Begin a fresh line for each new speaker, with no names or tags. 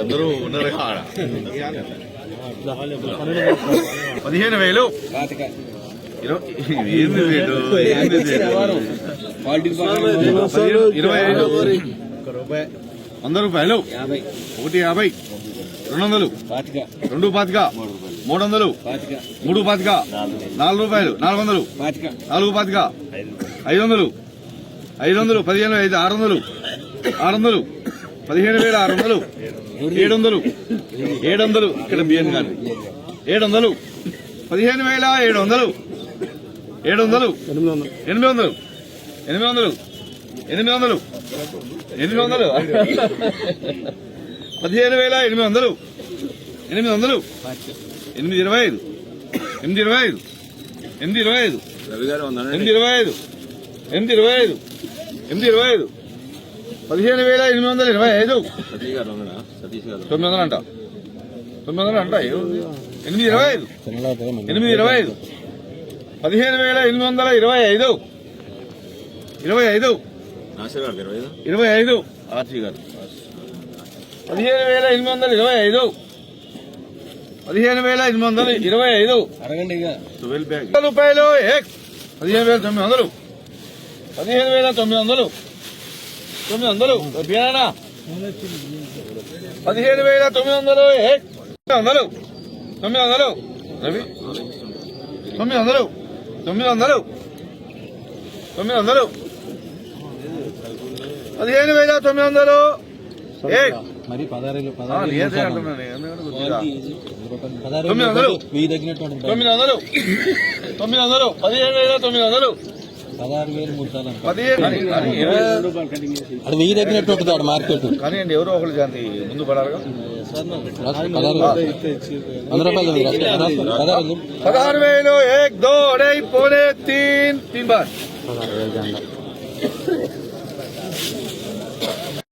అందరూ ఉన్నారు పదిహేను వేలు ఇరవై ఏంది రేటు ఇరవై ఐదు వంద రూపాయలు ఒకటి యాభై రెండు వందలు రెండు పాతిక మూడు వందలు మూడు పాతిక నాలుగు రూపాయలు నాలుగు వందలు నాలుగు పాతిక ఐదు వందలు ఐదు వందలు పదిహేను ఐదు ఆరు వందలు ఆరు వందలు పదిహేను వేల ఆరు వందలు ఏడు వందలు ఏడు వందలు ఇక్కడ బియ్యం గారు ఏడు వందలు పదిహేను వేల ఏడు వందలు ఏడు వందలు ఎనిమిది వందలు ఎనిమిది వందలు ఎనిమిది వందలు ఎనిమిది వందలు. పదిహేను వేల ఎనిమిది వందలు ఎనిమిది వందలు ఎనిమిది ఇరవై ఐదు ఎనిమిది ఇరవై ఐదు ఎనిమిది ఇరవై ఐదు ఎనిమిది ఇరవై ఐదు ఎనిమిది ఇరవై ఐదు ఎనిమిది ఇరవై ఐదు. పదిహేను వేల ఎనిమిది వందల ఇరవై ఐదు. తొమ్మిది వందలు అంట. తొమ్మిది వందలు అంట? ఎనిమిది ఇరవై ఐదు. ఎనిమిది ఇరవై ఐదు. పదిహేను వేల ఎనిమిది వందల ఇరవై ఐదు. ఇరవై ఐదు. ఇరవై ఐదు. ఆర్జీ గారు. పదిహేను వేల ఎనిమిది వందల ఇరవై ఐదు. పదిహేను వేల ఎనిమిది వందల ఇరవై ఐదు.
అడగండి
రూపాయలు పదిహేను వేల తొమ్మిది వందలు. పదిహేను వేల తొమ్మిది వందలు. తొమ్మిది వందలు బియ్యానా పదిహేను వేల తొమ్మిది వందలు తొమ్మిది వందలు తొమ్మిది వందలు రవి తొమ్మిది వందలు తొమ్మిది వందలు తొమ్మిది వందలు పదిహేను వేల తొమ్మిది వందలు
మరి పదహారు
తొమ్మిది వందలు. తొమ్మిది వందలు తొమ్మిది వందలు పదిహేను వేల తొమ్మిది వందలు
పదహారు వేలు మూడు సార్లు.
పదిహేను
అది వెయ్యి తగ్గినట్టు ఉంటుంది ఆడ మార్కెట్?
కానీ అండి ఎవరో ఒకరు దాన్ని ముందు పడాలిగా. పదహారు వేలు ఏక్ దో అడై పోనే తీన్ తీన్ బార్.
పదహారు వేలు జెండా.